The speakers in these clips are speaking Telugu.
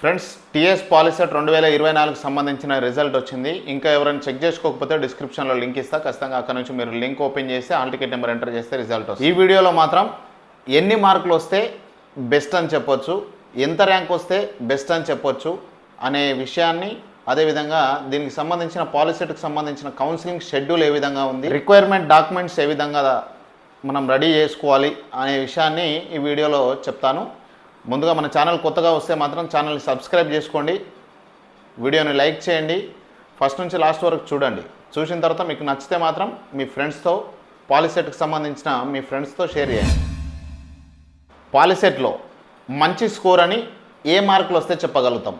ఫ్రెండ్స్ టీఎస్ పాలిసెట్ రెండు వేల ఇరవై నాలుగుకి సంబంధించిన రిజల్ట్ వచ్చింది. ఇంకా ఎవరైనా చెక్ చేసుకోకపోతే డిస్క్రిప్షన్లో లింక్ ఇస్తా. ఖచ్చితంగా అక్కడ నుంచి మీరు లింక్ ఓపెన్ చేసి ఆల్ టికెట్ నెంబర్ ఎంటర్ చేస్తే రిజల్ట్ వస్తుంది. ఈ వీడియోలో మాత్రం ఎన్ని మార్కులు వస్తే బెస్ట్ అని చెప్పొచ్చు ఎంత ర్యాంక్ వస్తే బెస్ట్ అని చెప్పొచ్చు అనే విషయాన్ని అదేవిధంగా దీనికి సంబంధించిన పాలిసెట్కి సంబంధించిన కౌన్సిలింగ్ షెడ్యూల్ ఏ విధంగా ఉంది రిక్వైర్మెంట్ డాక్యుమెంట్స్ ఏ విధంగా మనం రెడీ చేసుకోవాలి అనే విషయాన్ని ఈ వీడియోలో చెప్తాను. ముందుగా మన ఛానల్ కొత్తగా వస్తే మాత్రం ఛానల్ని సబ్స్క్రైబ్ చేసుకోండి. వీడియోని లైక్ చేయండి. ఫస్ట్ నుంచి లాస్ట్ వరకు చూడండి. చూసిన తర్వాత మీకు నచ్చితే మాత్రం మీ ఫ్రెండ్స్తో పాలిసెట్కి సంబంధించిన మీ ఫ్రెండ్స్తో షేర్ చేయండి. పాలిసెట్లో మంచి స్కోర్ అని ఏ మార్కులు వస్తే చెప్పగలుగుతాం?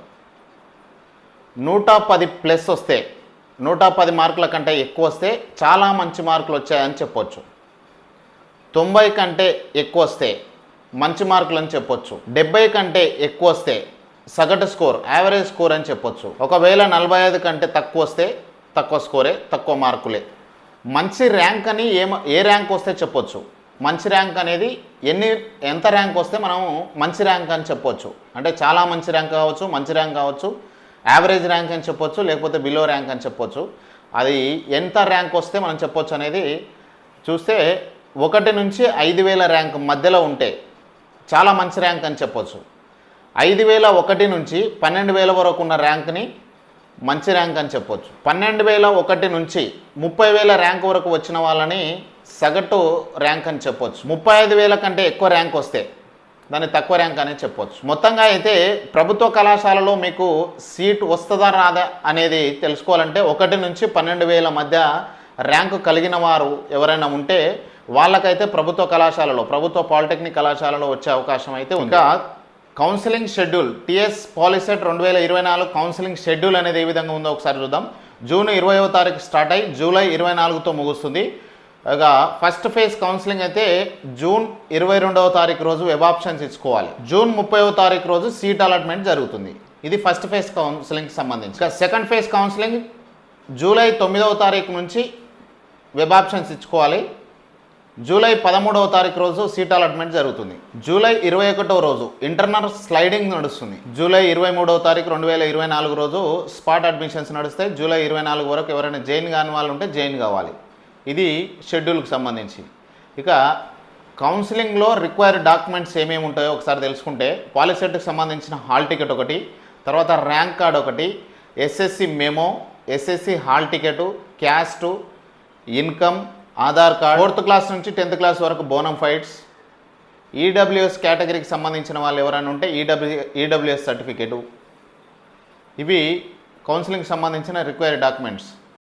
నూట పది ప్లస్ వస్తే నూట పది మార్కుల కంటే ఎక్కువ వస్తే చాలా మంచి మార్కులు వచ్చాయని చెప్పొచ్చు. తొంభై కంటే ఎక్కువ వస్తే మంచి మార్కులు అని చెప్పొచ్చు. డెబ్బై కంటే ఎక్కువ వస్తే సగటు స్కోర్ యావరేజ్ స్కోర్ అని చెప్పొచ్చు. ఒకవేళ నలభై ఐదు కంటే తక్కువ వస్తే తక్కువ స్కోరే తక్కువ మార్కులే. మంచి ర్యాంక్ అని ఏ ఏ ర్యాంక్ వస్తే చెప్పొచ్చు. మంచి ర్యాంక్ అనేది ఎన్ని ఎంత ర్యాంక్ వస్తే మనం మంచి ర్యాంక్ అని చెప్పొచ్చు. అంటే చాలా మంచి ర్యాంక్ కావచ్చు మంచి ర్యాంక్ కావచ్చు యావరేజ్ ర్యాంక్ అని చెప్పొచ్చు లేకపోతే బిలో ర్యాంక్ అని చెప్పొచ్చు. అది ఎంత ర్యాంక్ వస్తే మనం చెప్పొచ్చు అనేది చూస్తే ఒకటి నుంచి ఐదు వేల ర్యాంక్ మధ్యలో ఉంటే చాలా మంచి ర్యాంక్ అని చెప్పొచ్చు. ఐదు వేల ఒకటి నుంచి పన్నెండు వేల వరకు ఉన్న ర్యాంక్ని మంచి ర్యాంక్ అని చెప్పొచ్చు. పన్నెండు వేల ఒకటి నుంచి ముప్పై వేల ర్యాంక్ వరకు వచ్చిన వాళ్ళని సగటు ర్యాంక్ అని చెప్పొచ్చు. ముప్పై ఐదు వేల కంటే ఎక్కువ ర్యాంక్ వస్తే దాన్ని తక్కువ ర్యాంక్ అని చెప్పొచ్చు. మొత్తంగా అయితే ప్రభుత్వ కళాశాలలో మీకు సీట్ వస్తుందా రాదా అనేది తెలుసుకోవాలంటే ఒకటి నుంచి పన్నెండు వేల మధ్య ర్యాంకు కలిగిన వారు ఎవరైనా ఉంటే వాళ్ళకైతే ప్రభుత్వ కళాశాలలో ప్రభుత్వ పాలిటెక్నిక్ కళాశాలలో వచ్చే అవకాశం అయితే ఇంకా కౌన్సిలింగ్ షెడ్యూల్ టిఎస్ పాలిసెట్ రెండు వేల ఇరవై నాలుగు కౌన్సిలింగ్ షెడ్యూల్ అనేది ఏ విధంగా ఉందో ఒకసారి చూద్దాం. జూన్ ఇరవైవ తారీఖు స్టార్ట్ అయ్యి జూలై ఇరవై నాలుగుతో ముగుస్తుంది. ఇక ఫస్ట్ ఫేజ్ కౌన్సిలింగ్ అయితే జూన్ ఇరవై రెండవ తారీఖు రోజు వెబ్ ఆప్షన్స్ ఇచ్చుకోవాలి. జూన్ ముప్పైవ తారీఖు రోజు సీట్ అలాట్మెంట్ జరుగుతుంది. ఇది ఫస్ట్ ఫేజ్ కౌన్సిలింగ్కి సంబంధించి. ఇక సెకండ్ ఫేజ్ కౌన్సిలింగ్ జూలై తొమ్మిదవ తారీఖు నుంచి వెబ్ ఆప్షన్స్ ఇచ్చుకోవాలి. జూలై పదమూడవ తారీఖు రోజు సీట్ అలాట్మెంట్ జరుగుతుంది. జూలై ఇరవై ఒకటవ రోజు ఇంటర్నల్ స్లైడింగ్ నడుస్తుంది. జూలై ఇరవై మూడవ తారీఖు రెండు వేల ఇరవై నాలుగు రోజు స్పాట్ అడ్మిషన్స్ నడిస్తే జూలై ఇరవై నాలుగు వరకు ఎవరైనా జైన్ కాని వాళ్ళు ఉంటే జైన్ కావాలి. ఇది షెడ్యూల్కి సంబంధించి. ఇక కౌన్సిలింగ్లో రిక్వైర్డ్ డాక్యుమెంట్స్ ఏమేమి ఉంటాయో ఒకసారి తెలుసుకుంటే పాలిసెట్కి సంబంధించిన హాల్ టికెట్ ఒకటి తర్వాత ర్యాంక్ కార్డ్ ఒకటి SSC memo SSC hall ticket caste income Aadhaar card. Fourth class నుంచి టెన్త్ క్లాస్ వరకు బోనం ఫైట్స్. ఈడబ్ల్యూఎస్ కేటగిరీకి సంబంధించిన వాళ్ళు ఎవరైనా ఉంటే ఈడబ్ల్యూ ఈడబ్ల్యూఎస్ సర్టిఫికేటు. ఇవి కౌన్సిలింగ్ సంబంధించిన రిక్వైర్డ్ డాక్యుమెంట్స్.